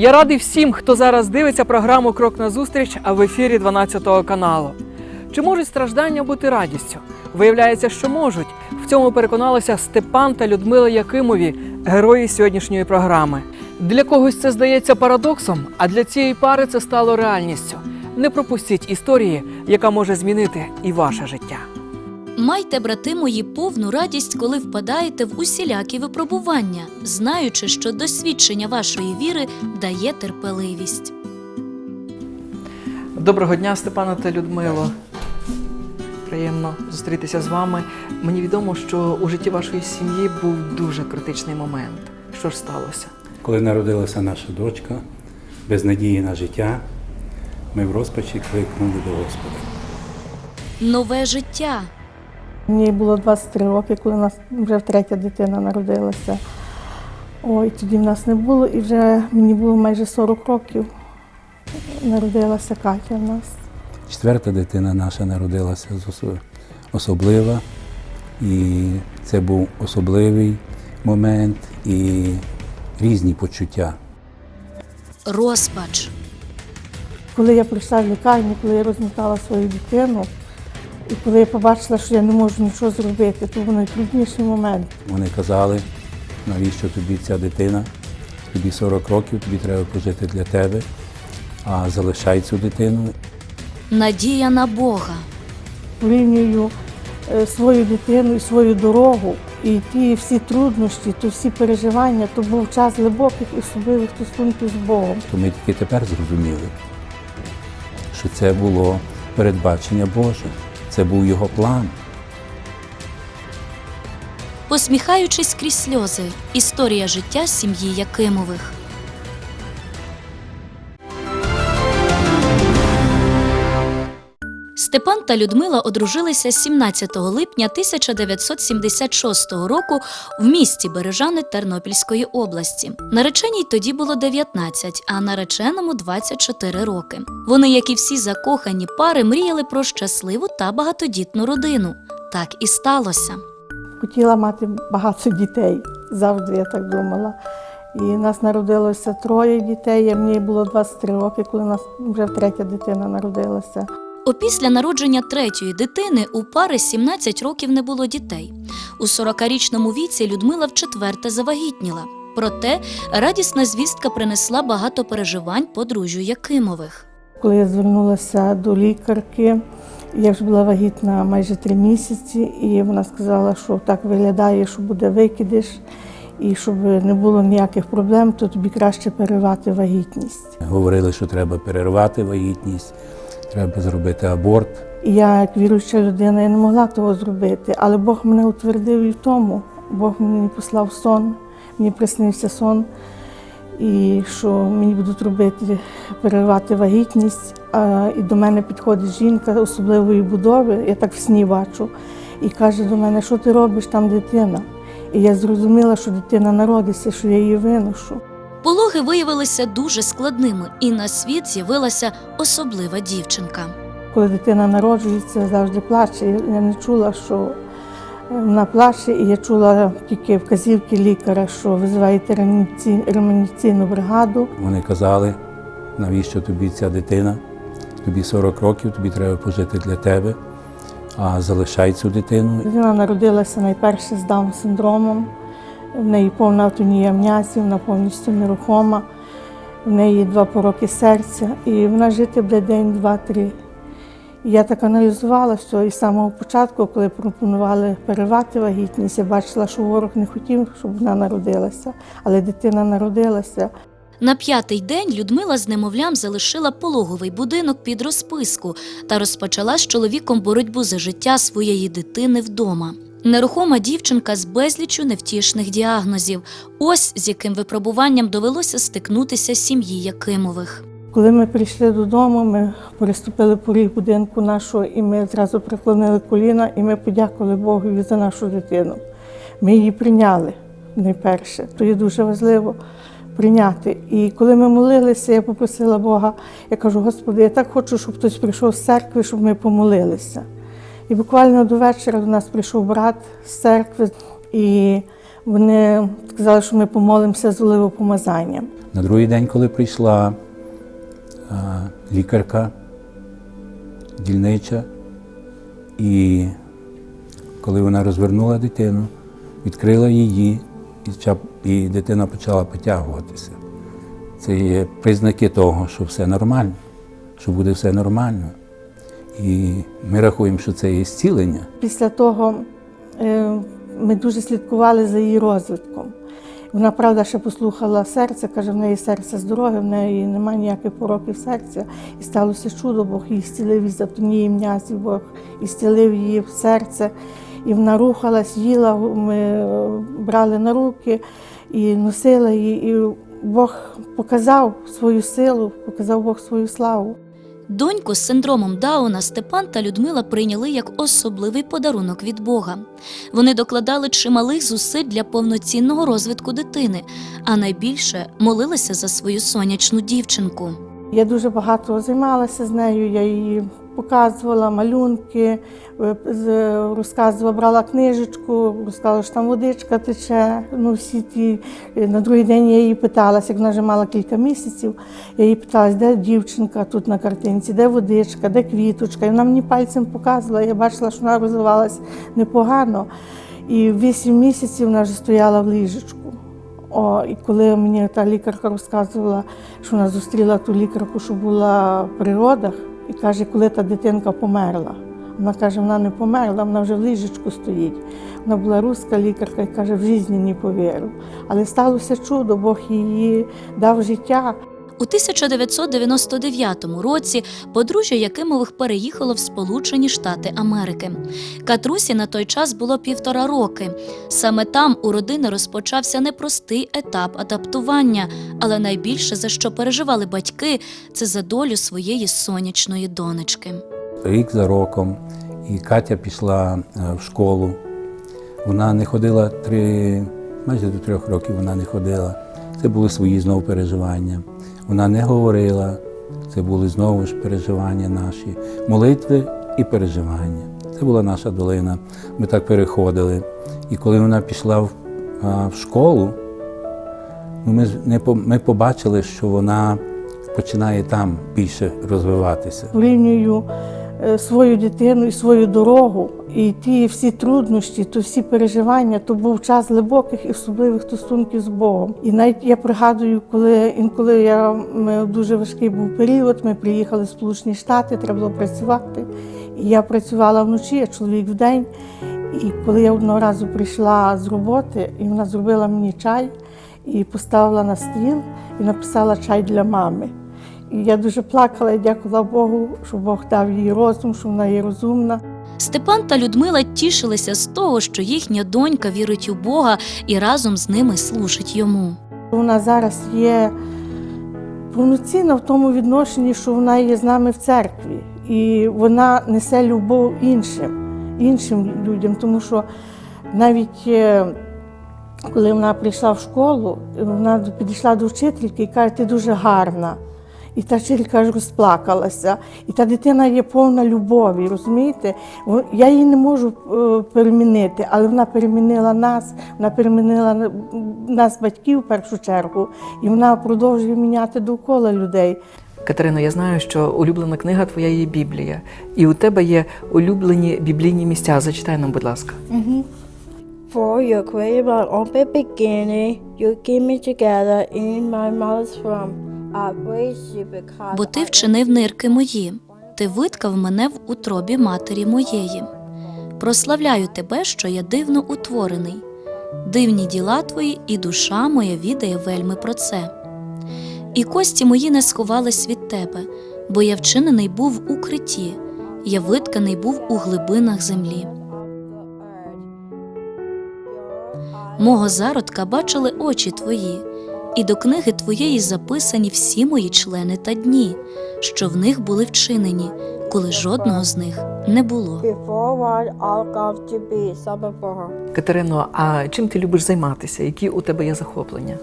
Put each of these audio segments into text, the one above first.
Я радий всім, хто зараз дивиться програму Крок на зустріч, а в ефірі 12 каналу. Чи можуть страждання бути радістю? Виявляється, що можуть. В цьому переконалися Степан та Людмила Якимові, герої сьогоднішньої програми. Для когось це здається парадоксом, а для цієї пари це стало реальністю. Не пропустіть історії, яка може змінити і ваше життя. Майте, брати мої, повну радість, коли впадаєте в усілякі випробування, знаючи, що досвідчення вашої віри дає терпеливість. Доброго дня, Степана та Людмило. Приємно зустрітися з вами. Мені відомо, що у житті вашої сім'ї був дуже критичний момент. Що ж сталося? Коли народилася наша дочка, без надії на життя, ми в розпачі кликнули до Господа. Нове життя. Мені було 23 роки, коли у нас вже третя дитина народилася. Ой, тоді в нас не було, і вже мені було майже 40 років. Народилася Катя в нас. Четверта дитина наша народилася особлива, і це був особливий момент і різні почуття. Розпач. Коли я прийшла в лікарню, коли я розмотала свою дитину, і коли я побачила, що я не можу нічого зробити, то був найтрудніший момент. Вони казали, навіщо тобі ця дитина? Тобі 40 років, тобі треба пожити для тебе, а залишай цю дитину Надія на Бога. порівнюю е, свою дитину і свою дорогу, і ті всі труднощі, то всі переживання, то був час глибоких і особливих стосунків з Богом. то ми тільки тепер зрозуміли, що це було передбачення Боже, це був його план. Посміхаючись крізь сльози. Історія життя сім'ї Якимових. Степан та Людмила одружилися 17 липня 1976 року в місті Бережани Тернопільської області. Нареченій тоді було 19, а нареченому 24 роки. Вони, як і всі закохані пари, мріяли про щасливу та багатодітну родину. Так і сталося. Хотіла мати багато дітей, завжди я так думала. І нас народилося троє дітей. Мені було 23 роки, коли нас вже третя дитина народилася. Опісля народження третьої дитини у пари 17 років не було дітей. У 40-річному віці Людмила вчетверте завагітніла. Проте радісна звістка принесла багато переживань подружжю Якимових. Коли я звернулася до лікарки, я вже була вагітна майже три місяці, і вона сказала, що так виглядає, що буде викидиш, і щоб не було ніяких проблем, то тобі краще перервати вагітність. Говорили, що треба перервати вагітність, треба зробити аборт. Я, як віруюча людина, я не могла того зробити, але Бог мене утвердив і в тому. Бог мені послав сон, мені приснився сон, і що мені будуть робити перервати вагітність. І до мене підходить жінка особливої будови, я так в сні бачу, і каже до мене, що ти робиш там дитина? І я зрозуміла, що дитина народиться, що я її виношу. Пологи виявилися дуже складними, і на світ з'явилася особлива дівчинка. Коли дитина народжується, завжди плаче. Я не чула, що вона плаче, і я чула тільки вказівки лікаря, що визиваєте реанімаційну бригаду. Вони казали, навіщо тобі ця дитина? Тобі 40 років, тобі треба пожити для тебе, а залишай цю дитину. Дитина народилася найперше з Даун-синдромом. В неї повна автонія м'язів, вона повністю нерухома. В неї два пороки серця, і вона жити буде день, два, три. І я так аналізувала що і з самого початку, коли пропонували перервати вагітність, я бачила, що ворог не хотів, щоб вона народилася, але дитина народилася. На п'ятий день Людмила з немовлям залишила пологовий будинок під розписку та розпочала з чоловіком боротьбу за життя своєї дитини вдома. Нерухома дівчинка з безлічю невтішних діагнозів. Ось з яким випробуванням довелося стикнутися сім'ї Якимових. Коли ми прийшли додому, ми переступили поріг будинку нашого, і ми зразу преклонили коліна, і ми подякували Богові за нашу дитину. Ми її прийняли найперше. То є дуже важливо прийняти. І коли ми молилися, я попросила Бога, я кажу, Господи, я так хочу, щоб хтось прийшов з церкви, щоб ми помолилися. І буквально до вечора до нас прийшов брат з церкви, і вони сказали, що ми помолимося з оливопомазанням. На другий день, коли прийшла а, лікарка дільнича, і коли вона розвернула дитину, відкрила її, і, і дитина почала потягуватися. Це є признаки того, що все нормально, що буде все нормально. І ми рахуємо, що це є зцілення. Після того е, ми дуже слідкували за її розвитком. Вона, правда, ще послухала серце, каже, в неї серце здорове, в неї немає ніяких пороків серця. І сталося чудо, Бог її зцілив із атонії м'язів, Бог і зцілив її в серце. І вона рухалась, їла, ми е, брали на руки і носила її. І Бог показав свою силу, показав Бог свою славу. Доньку з синдромом Дауна Степан та Людмила прийняли як особливий подарунок від Бога. Вони докладали чималих зусиль для повноцінного розвитку дитини, а найбільше молилися за свою сонячну дівчинку. Я дуже багато займалася з нею, я її показувала малюнки, е, розказувала, брала книжечку, розказувала, що там водичка тече. Ну, всі ті. е, На другий день я її питалася, як вона вже мала кілька місяців, я її питалася, де дівчинка тут на картинці, де водичка, де квіточка. І вона мені пальцем показувала, я бачила, що вона розвивалася непогано. І вісім місяців вона вже стояла в ліжечку. О, і коли мені та лікарка розказувала, що вона зустріла ту лікарку, що була в природах, і каже, коли та дитинка померла. Вона каже, вона не померла, вона вже в ліжечку стоїть. Вона була руська лікарка і каже, в житті не повірив. Але сталося чудо, Бог її дав життя. У 1999 році подружжя Якимових переїхало в Сполучені Штати Америки. Катрусі на той час було півтора роки. Саме там у родини розпочався непростий етап адаптування, але найбільше за що переживали батьки, це за долю своєї сонячної донечки. рік за роком, і Катя пішла е, в школу. Вона не ходила три, майже до трьох років вона не ходила. Це були свої знову переживання. Вона не говорила, це були знову ж переживання наші, молитви і переживання. Це була наша долина. Ми так переходили. І коли вона пішла в, а, в школу, ну, ми, не, ми побачили, що вона починає там більше розвиватися. е, свою дитину і свою дорогу, і ті всі труднощі, то всі переживання, то був час глибоких і особливих стосунків з Богом. І навіть я пригадую, коли інколи я ми, дуже важкий був період, ми приїхали в Сполучені Штати, треба було працювати. І я працювала вночі, а чоловік вдень. І коли я одного разу прийшла з роботи, і вона зробила мені чай і поставила на стіл і написала чай для мами. І я дуже плакала і дякувала Богу, що Бог дав їй розум, що вона є розумна. Степан та Людмила тішилися з того, що їхня донька вірить у Бога і разом з ними служить йому. Вона зараз є повноцінна в тому відношенні, що вона є з нами в церкві. І вона несе любов іншим, іншим людям, тому що навіть е, коли вона прийшла в школу, вона підійшла до вчительки і каже, ти дуже гарна. І та вчителька аж розплакалася. І та дитина є повна любові, розумієте? Во- Я її не можу е, перемінити, але вона перемінила нас, вона перемінила нас, батьків в першу чергу, і вона продовжує міняти довкола людей. Катерино, я знаю, що улюблена книга твоя є Біблія, і у тебе є улюблені біблійні місця. Зачитай нам, будь ласка. For you created my own beginning, you keep me together in my mother's womb. Бо ти вчинив нирки мої, ти виткав мене в утробі матері моєї. Прославляю тебе, що я дивно утворений. Дивні діла твої, і душа моя відає вельми про це. І кості мої не сховались від тебе, бо я вчинений був в укритті, я витканий був у глибинах землі. Мого зародка бачили очі твої, і до книги твоєї записані всі мої члени та дні, що в них були вчинені, коли жодного з них не було. Катерино, а чим ти любиш займатися? Які у тебе є захоплення?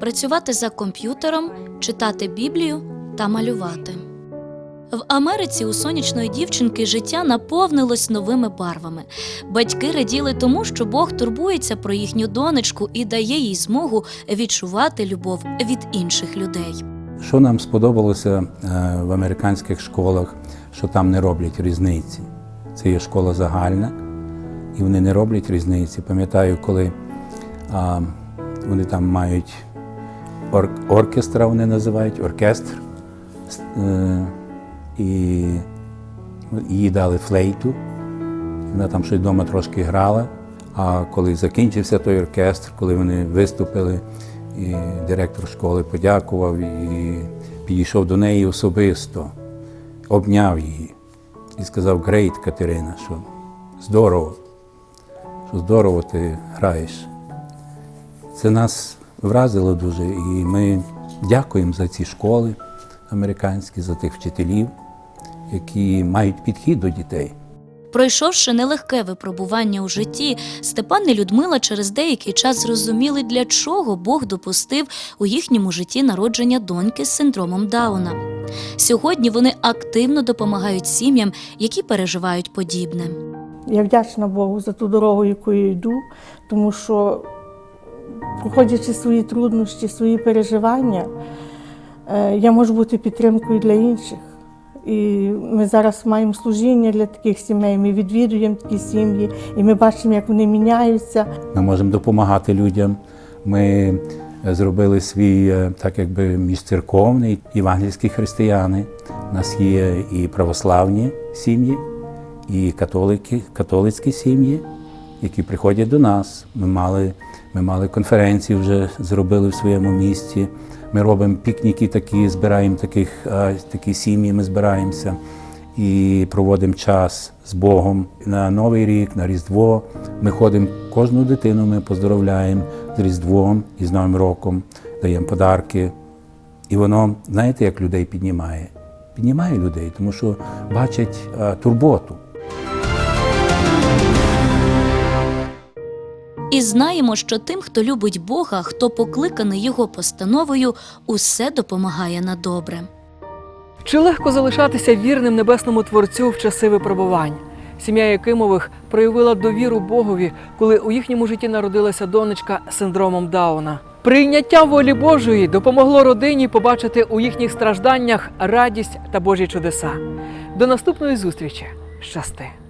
Працювати за комп'ютером, читати Біблію та малювати. В Америці у сонячної дівчинки життя наповнилось новими барвами. Батьки раділи тому, що Бог турбується про їхню донечку і дає їй змогу відчувати любов від інших людей. Що нам сподобалося е, в американських школах, що там не роблять різниці. Це є школа загальна, і вони не роблять різниці. Пам'ятаю, коли а, вони там мають ор- оркестра, вони називають оркестр. І їй дали флейту. Вона там щось вдома трошки грала. А коли закінчився той оркестр, коли вони виступили, і директор школи подякував і підійшов до неї особисто, обняв її і сказав: Грейт, Катерина, що здорово, що здорово ти граєш. Це нас вразило дуже, і ми дякуємо за ці школи американські, за тих вчителів, які мають підхід до дітей. Пройшовши нелегке випробування у житті, Степан і Людмила через деякий час зрозуміли, для чого Бог допустив у їхньому житті народження доньки з синдромом Дауна. Сьогодні вони активно допомагають сім'ям, які переживають подібне. Я вдячна Богу за ту дорогу, якою йду, тому що, проходячи свої труднощі, свої переживання, е, я можу бути підтримкою для інших. І ми зараз маємо служіння для таких сімей. Ми відвідуємо такі сім'ї, і ми бачимо, як вони міняються. Ми можемо допомагати людям. Ми е, зробили свій е, так якби міжцерковний євангельські християни. У нас є і православні сім'ї, і католики, католицькі сім'ї, які приходять до нас. Ми мали, ми мали конференції, вже зробили в своєму місті. Ми робимо пікніки такі, збираємо таких, такі сім'ї, ми збираємося і проводимо час з Богом на Новий рік, на Різдво. Ми ходимо кожну дитину, ми поздоровляємо з Різдвом і з Новим роком, даємо подарки. І воно, знаєте, як людей піднімає? Піднімає людей, тому що бачать е, турботу. І знаємо, що тим, хто любить Бога, хто покликаний його постановою, усе допомагає на добре. Чи легко залишатися вірним небесному творцю в часи випробувань? Сім'я Якимових проявила довіру Богові, коли у їхньому житті народилася донечка з синдромом Дауна. Прийняття волі Божої допомогло родині побачити у їхніх стражданнях радість та Божі чудеса. До наступної зустрічі. Щасти!